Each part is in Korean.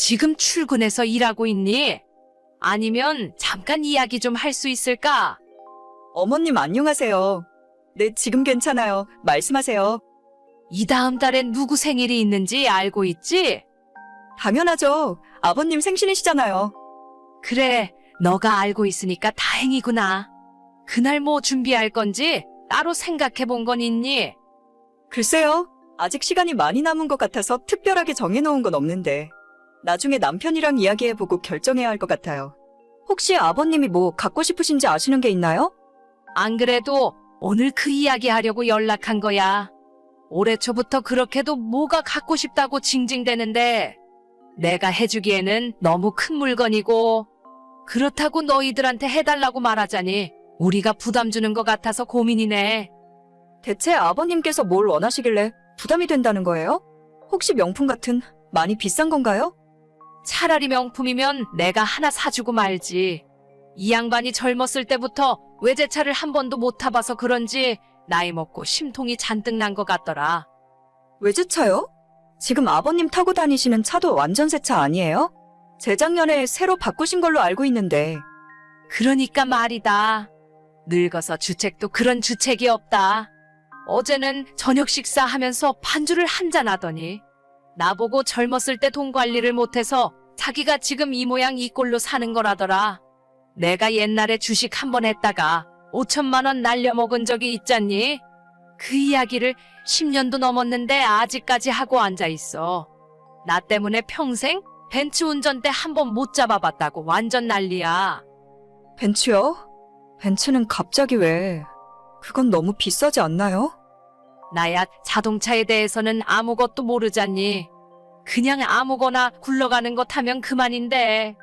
지금 출근해서 일하고 있니? 아니면 잠깐 이야기 좀 할 수 있을까? 어머님 안녕하세요. 네, 지금 괜찮아요. 말씀하세요. 이 다음 달엔 누구 생일이 있는지 알고 있지? 당연하죠. 아버님 생신이시잖아요. 그래, 너가 알고 있으니까 다행이구나. 그날 뭐 준비할 건지 따로 생각해 본 건 있니? 글쎄요. 아직 시간이 많이 남은 것 같아서 특별하게 정해놓은 건 없는데. 나중에 남편이랑 이야기해보고 결정해야 할 것 같아요. 혹시 아버님이 뭐 갖고 싶으신지 아시는 게 있나요? 안 그래도 오늘 그 이야기 하려고 연락한 거야. 올해 초부터 그렇게도 뭐가 갖고 싶다고 징징대는데 내가 해주기에는 너무 큰 물건이고 그렇다고 너희들한테 해달라고 말하자니 우리가 부담 주는 것 같아서 고민이네. 대체 아버님께서 뭘 원하시길래 부담이 된다는 거예요? 혹시 명품 같은 많이 비싼 건가요? 차라리 명품이면 내가 하나 사주고 말지. 이 양반이 젊었을 때부터 외제차를 한 번도 못 타봐서 그런지 나이 먹고 심통이 잔뜩 난 것 같더라. 외제차요? 지금 아버님 타고 다니시는 차도 완전 새 차 아니에요? 재작년에 새로 바꾸신 걸로 알고 있는데 그러니까 말이다. 늙어서 주책도 그런 주책이 없다. 어제는 저녁 식사하면서 반주를 한 잔 하더니 나보고 젊었을 때 돈 관리를 못해서 자기가 지금 이 모양 이 꼴로 사는 거라더라. 내가 옛날에 주식 한 번 했다가 5천만 원 날려먹은 적이 있잖니? 그 이야기를 10년도 넘었는데 아직까지 하고 앉아 있어. 나 때문에 평생 벤츠 운전대 한 번 못 잡아봤다고 완전 난리야. 벤츠요? 벤츠는 갑자기 왜? 그건 너무 비싸지 않나요? 나야 자동차에 대해서는 아무것도 모르잖니. 그냥 아무거나 굴러가는 거 타면 그만인데.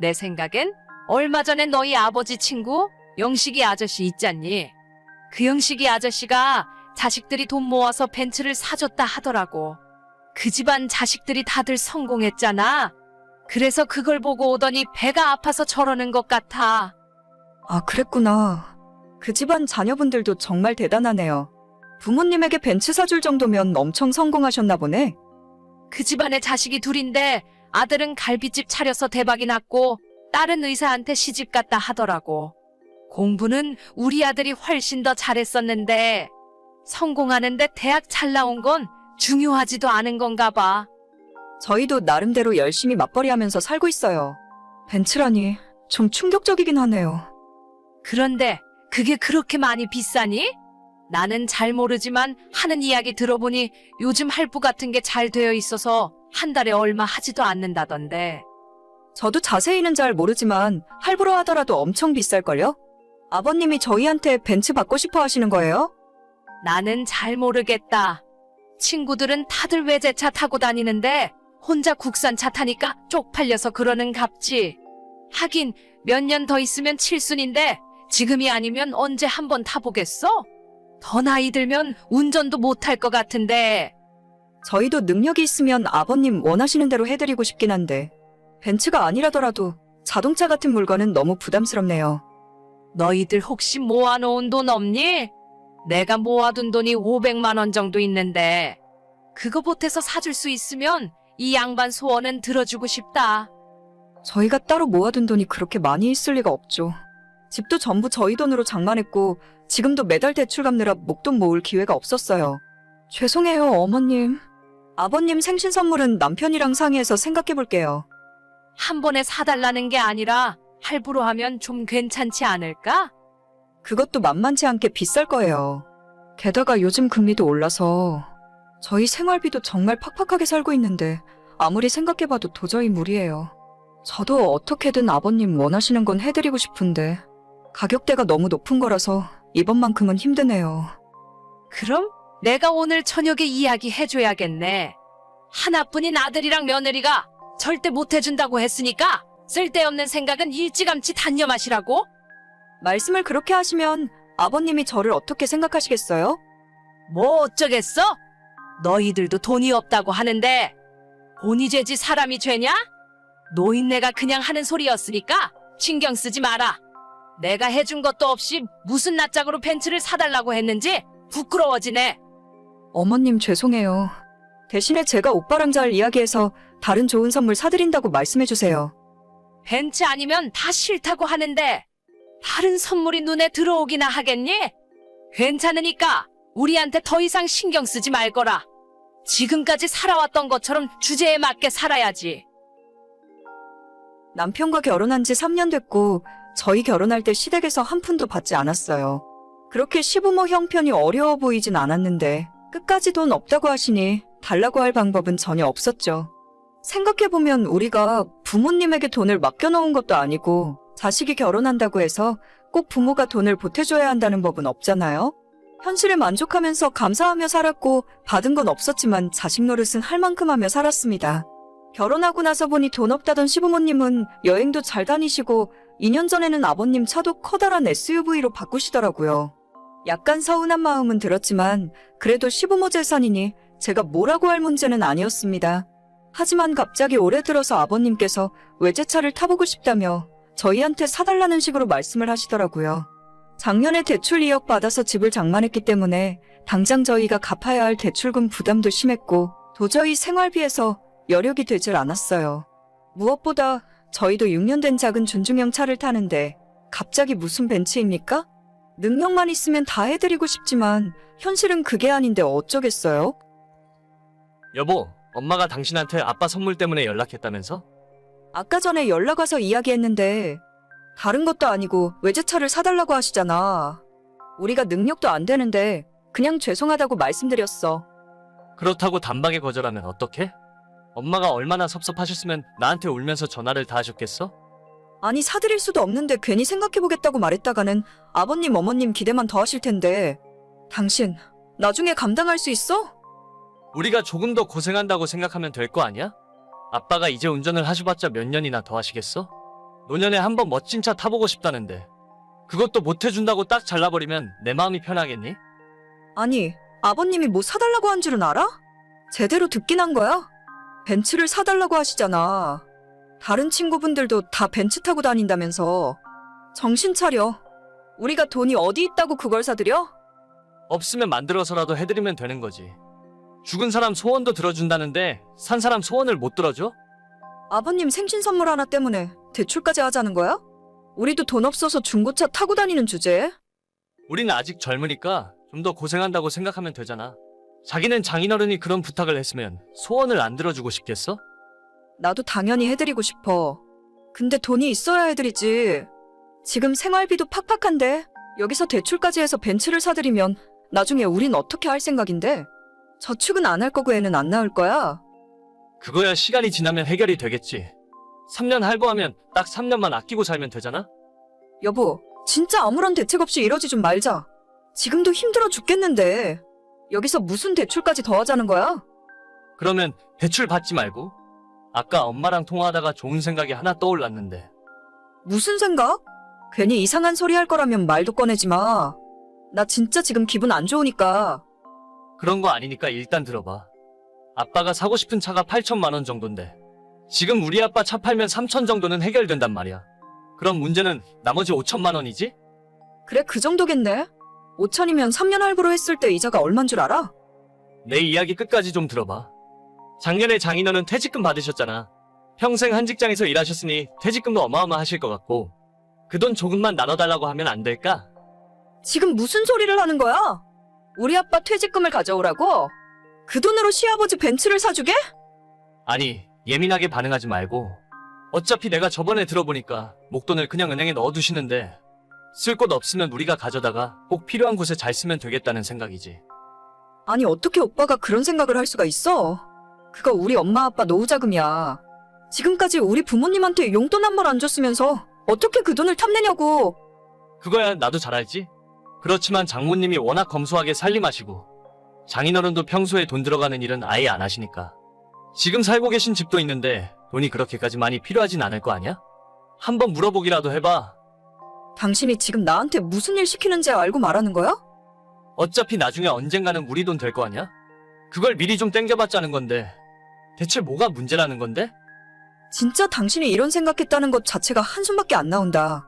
내 생각엔 얼마 전에 너희 아버지 친구 영식이 아저씨 있잖니. 그 영식이 아저씨가 자식들이 돈 모아서 벤츠를 사줬다 하더라고. 그 집안 자식들이 다들 성공했잖아. 그래서 그걸 보고 오더니 배가 아파서 저러는 것 같아. 아, 그랬구나. 그 집안 자녀분들도 정말 대단하네요. 부모님에게 벤츠 사줄 정도면 엄청 성공하셨나 보네. 그 집안에 자식이 둘인데 아들은 갈비집 차려서 대박이 났고 딸은 의사한테 시집 갔다 하더라고. 공부는 우리 아들이 훨씬 더 잘했었는데 성공하는데 대학 잘 나온 건 중요하지도 않은 건가 봐. 저희도 나름대로 열심히 맞벌이 하면서 살고 있어요. 벤츠라니 좀 충격적이긴 하네요. 그런데 그게 그렇게 많이 비싸니? 나는 잘 모르지만 하는 이야기 들어보니 요즘 할부 같은 게 잘 되어 있어서 한 달에 얼마 하지도 않는다던데. 저도 자세히는 잘 모르지만 할부로 하더라도 엄청 비쌀걸요? 아버님이 저희한테 벤츠 받고 싶어 하시는 거예요? 나는 잘 모르겠다. 친구들은 다들 외제차 타고 다니는데 혼자 국산차 타니까 쪽팔려서 그러는 갑지. 하긴 몇 년 더 있으면 칠순인데 지금이 아니면 언제 한번 타보겠어? 더 나이 들면 운전도 못할 것 같은데. 저희도 능력이 있으면 아버님 원하시는 대로 해드리고 싶긴 한데 벤츠가 아니라더라도 자동차 같은 물건은 너무 부담스럽네요. 너희들 혹시 모아놓은 돈 없니? 내가 모아둔 돈이 500만 원 정도 있는데 그거 보태서 사줄 수 있으면 이 양반 소원은 들어주고 싶다. 저희가 따로 모아둔 돈이 그렇게 많이 있을 리가 없죠. 집도 전부 저희 돈으로 장만했고 지금도 매달 대출 갚느라 목돈 모을 기회가 없었어요. 죄송해요, 어머님. 아버님 생신 선물은 남편이랑 상의해서 생각해 볼게요. 한 번에 사달라는 게 아니라 할부로 하면 좀 괜찮지 않을까? 그것도 만만치 않게 비쌀 거예요. 게다가 요즘 금리도 올라서 저희 생활비도 정말 팍팍하게 살고 있는데 아무리 생각해봐도 도저히 무리예요. 저도 어떻게든 아버님 원하시는 건 해드리고 싶은데 가격대가 너무 높은 거라서 이번만큼은 힘드네요. 그럼 내가 오늘 저녁에 이야기 해줘야겠네. 하나뿐인 아들이랑 며느리가 절대 못 해준다고 했으니까 쓸데없는 생각은 일찌감치 단념하시라고? 말씀을 그렇게 하시면 아버님이 저를 어떻게 생각하시겠어요? 뭐 어쩌겠어? 너희들도 돈이 없다고 하는데 돈이 죄지 사람이 죄냐? 노인네가 그냥 하는 소리였으니까 신경 쓰지 마라. 내가 해준 것도 없이 무슨 낯짝으로 벤츠를 사달라고 했는지 부끄러워지네. 어머님 죄송해요. 대신에 제가 오빠랑 잘 이야기해서 다른 좋은 선물 사드린다고 말씀해주세요. 벤츠 아니면 다 싫다고 하는데 다른 선물이 눈에 들어오기나 하겠니? 괜찮으니까 우리한테 더 이상 신경 쓰지 말 거라. 지금까지 살아왔던 것처럼 주제에 맞게 살아야지. 남편과 결혼한 지 3년 됐고 저희 결혼할 때 시댁에서 한 푼도 받지 않았어요. 그렇게 시부모 형편이 어려워 보이진 않았는데 끝까지 돈 없다고 하시니 달라고 할 방법은 전혀 없었죠. 생각해보면 우리가 부모님에게 돈을 맡겨놓은 것도 아니고 자식이 결혼한다고 해서 꼭 부모가 돈을 보태줘야 한다는 법은 없잖아요? 현실에 만족하면서 감사하며 살았고 받은 건 없었지만 자식 노릇은 할 만큼 하며 살았습니다. 결혼하고 나서 보니 돈 없다던 시부모님은 여행도 잘 다니시고 2년 전에는 아버님 차도 커다란 SUV로 바꾸시더라고요. 약간 서운한 마음은 들었지만 그래도 시부모 재산이니 제가 뭐라고 할 문제는 아니었습니다. 하지만 갑자기 올해 들어서 아버님께서 외제차를 타보고 싶다며 저희한테 사달라는 식으로 말씀을 하시더라고요. 작년에 대출 2억 받아서 집을 장만했기 때문에 당장 저희가 갚아야 할 대출금 부담도 심했고 도저히 생활비에서 여력이 되질 않았어요. 무엇보다 저희도 6년 된 작은 준중형 차를 타는데 갑자기 무슨 벤츠입니까? 능력만 있으면 다 해드리고 싶지만 현실은 그게 아닌데 어쩌겠어요? 여보, 엄마가 당신한테 아빠 선물 때문에 연락했다면서? 아까 전에 연락 와서 이야기했는데 다른 것도 아니고 외제차를 사달라고 하시잖아. 우리가 능력도 안 되는데 그냥 죄송하다고 말씀드렸어. 그렇다고 단박에 거절하면 어떡해? 엄마가 얼마나 섭섭하셨으면 나한테 울면서 전화를 다 하셨겠어? 아니 사드릴 수도 없는데 괜히 생각해보겠다고 말했다가는 아버님 어머님 기대만 더 하실 텐데 당신 나중에 감당할 수 있어? 우리가 조금 더 고생한다고 생각하면 될 거 아니야? 아빠가 이제 운전을 하셔봤자 몇 년이나 더 하시겠어? 노년에 한번 멋진 차 타보고 싶다는데 그것도 못 해준다고 딱 잘라버리면 내 마음이 편하겠니? 아니 아버님이 뭐 사달라고 한 줄은 알아? 제대로 듣긴 한 거야? 벤츠를 사달라고 하시잖아. 다른 친구분들도 다 벤츠 타고 다닌다면서. 정신 차려. 우리가 돈이 어디 있다고 그걸 사드려? 없으면 만들어서라도 해드리면 되는 거지. 죽은 사람 소원도 들어준다는데 산 사람 소원을 못 들어줘? 아버님 생신 선물 하나 때문에 대출까지 하자는 거야? 우리도 돈 없어서 중고차 타고 다니는 주제에? 우리는 아직 젊으니까 좀 더 고생한다고 생각하면 되잖아. 자기는 장인어른이 그런 부탁을 했으면 소원을 안 들어주고 싶겠어? 나도 당연히 해드리고 싶어. 근데 돈이 있어야 해드리지. 지금 생활비도 팍팍한데 여기서 대출까지 해서 벤츠를 사드리면 나중에 우린 어떻게 할 생각인데? 저축은 안 할 거고 애는 안 낳을 거야. 그거야 시간이 지나면 해결이 되겠지. 3년 할부하면 딱 3년만 아끼고 살면 되잖아? 여보, 진짜 아무런 대책 없이 이러지 좀 말자. 지금도 힘들어 죽겠는데. 여기서 무슨 대출까지 더 하자는 거야? 그러면 대출 받지 말고. 아까 엄마랑 통화하다가 좋은 생각이 하나 떠올랐는데. 무슨 생각? 괜히 이상한 소리 할 거라면 말도 꺼내지 마. 나 진짜 지금 기분 안 좋으니까. 그런 거 아니니까 일단 들어봐. 아빠가 사고 싶은 차가 8천만 원 정도인데. 지금 우리 아빠 차 팔면 3천 정도는 해결된단 말이야. 그럼 문제는 나머지 5천만 원이지? 그래, 그 정도겠네. 5천이면 3년 할부로 했을 때 이자가 얼만 줄 알아? 내 이야기 끝까지 좀 들어봐. 작년에 장인어른 퇴직금 받으셨잖아. 평생 한 직장에서 일하셨으니 퇴직금도 어마어마하실 것 같고 그 돈 조금만 나눠달라고 하면 안 될까? 지금 무슨 소리를 하는 거야? 우리 아빠 퇴직금을 가져오라고? 그 돈으로 시아버지 벤츠를 사주게? 아니 예민하게 반응하지 말고 어차피 내가 저번에 들어보니까 목돈을 그냥 은행에 넣어두시는데 쓸 곳 없으면 우리가 가져다가 꼭 필요한 곳에 잘 쓰면 되겠다는 생각이지. 아니, 어떻게 오빠가 그런 생각을 할 수가 있어? 그거 우리 엄마 아빠 노후 자금이야. 지금까지 우리 부모님한테 용돈 한 번 안 줬으면서 어떻게 그 돈을 탐내냐고. 그거야 나도 잘 알지. 그렇지만 장모님이 워낙 검소하게 살림하시고 장인어른도 평소에 돈 들어가는 일은 아예 안 하시니까 지금 살고 계신 집도 있는데 돈이 그렇게까지 많이 필요하진 않을 거 아니야? 한번 물어보기라도 해봐. 당신이 지금 나한테 무슨 일 시키는지 알고 말하는 거야? 어차피 나중에 언젠가는 우리 돈 될 거 아니야? 그걸 미리 좀 땡겨봤자는 건데 대체 뭐가 문제라는 건데? 진짜 당신이 이런 생각했다는 것 자체가 한숨밖에 안 나온다.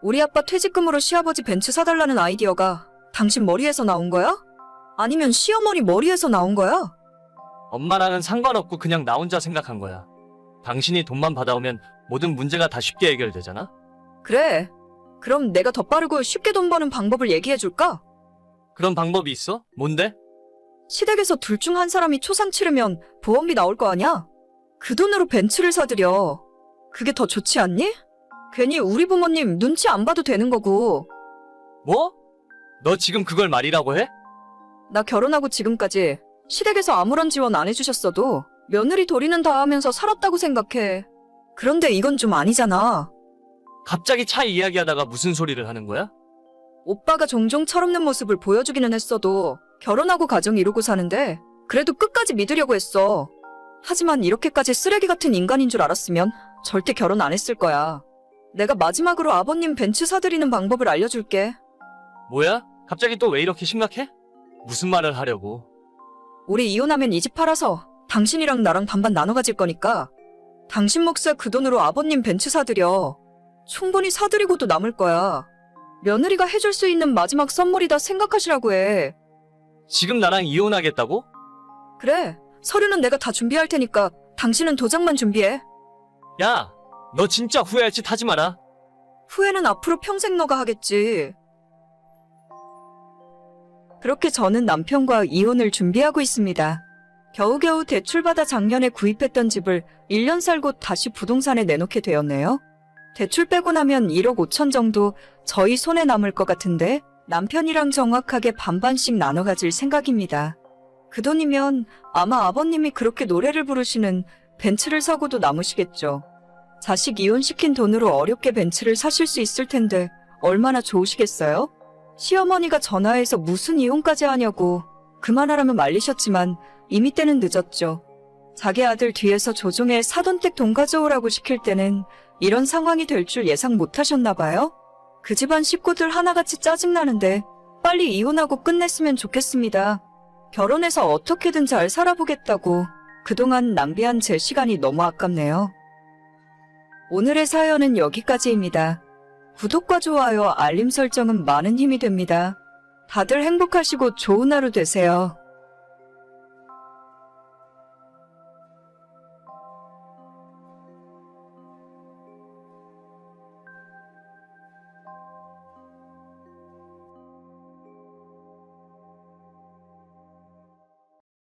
우리 아빠 퇴직금으로 시아버지 벤츠 사달라는 아이디어가 당신 머리에서 나온 거야? 아니면 시어머니 머리에서 나온 거야? 엄마랑은 상관없고 그냥 나 혼자 생각한 거야. 당신이 돈만 받아오면 모든 문제가 다 쉽게 해결되잖아? 그래. 그럼 내가 더 빠르고 쉽게 돈 버는 방법을 얘기해 줄까? 그런 방법이 있어? 뭔데? 시댁에서 둘 중 한 사람이 초상 치르면 보험비 나올 거 아니야? 그 돈으로 벤츠를 사드려. 그게 더 좋지 않니? 괜히 우리 부모님 눈치 안 봐도 되는 거고. 뭐? 너 지금 그걸 말이라고 해? 나 결혼하고 지금까지 시댁에서 아무런 지원 안 해주셨어도 며느리 도리는 다 하면서 살았다고 생각해. 그런데 이건 좀 아니잖아. 갑자기 차 이야기하다가 무슨 소리를 하는 거야? 오빠가 종종 철없는 모습을 보여주기는 했어도 결혼하고 가정 이루고 사는데 그래도 끝까지 믿으려고 했어. 하지만 이렇게까지 쓰레기 같은 인간인 줄 알았으면 절대 결혼 안 했을 거야. 내가 마지막으로 아버님 벤츠 사드리는 방법을 알려줄게. 뭐야? 갑자기 또 왜 이렇게 심각해? 무슨 말을 하려고? 우리 이혼하면 이 집 팔아서 당신이랑 나랑 반반 나눠 가질 거니까 당신 몫에 그 돈으로 아버님 벤츠 사드려. 충분히 사드리고도 남을 거야. 며느리가 해줄 수 있는 마지막 선물이다 생각하시라고 해. 지금 나랑 이혼하겠다고? 그래, 서류는 내가 다 준비할 테니까 당신은 도장만 준비해. 야, 너 진짜 후회할 짓 하지 마라. 후회는 앞으로 평생 너가 하겠지. 그렇게 저는 남편과 이혼을 준비하고 있습니다. 겨우겨우 대출받아 작년에 구입했던 집을 1년 살고 다시 부동산에 내놓게 되었네요. 대출 빼고 나면 1억 5천 정도 저희 손에 남을 것 같은데 남편이랑 정확하게 반반씩 나눠 가질 생각입니다. 그 돈이면 아마 아버님이 그렇게 노래를 부르시는 벤츠를 사고도 남으시겠죠. 자식 이혼시킨 돈으로 어렵게 벤츠를 사실 수 있을 텐데 얼마나 좋으시겠어요? 시어머니가 전화해서 무슨 이혼까지 하냐고 그만하라면 말리셨지만 이미 때는 늦었죠. 자기 아들 뒤에서 조종해 사돈댁 돈 가져오라고 시킬 때는 이런 상황이 될 줄 예상 못 하셨나 봐요? 그 집안 식구들 하나같이 짜증나는데 빨리 이혼하고 끝냈으면 좋겠습니다. 결혼해서 어떻게든 잘 살아보겠다고 그동안 낭비한 제 시간이 너무 아깝네요. 오늘의 사연은 여기까지입니다. 구독과 좋아요, 알림 설정은 많은 힘이 됩니다. 다들 행복하시고 좋은 하루 되세요.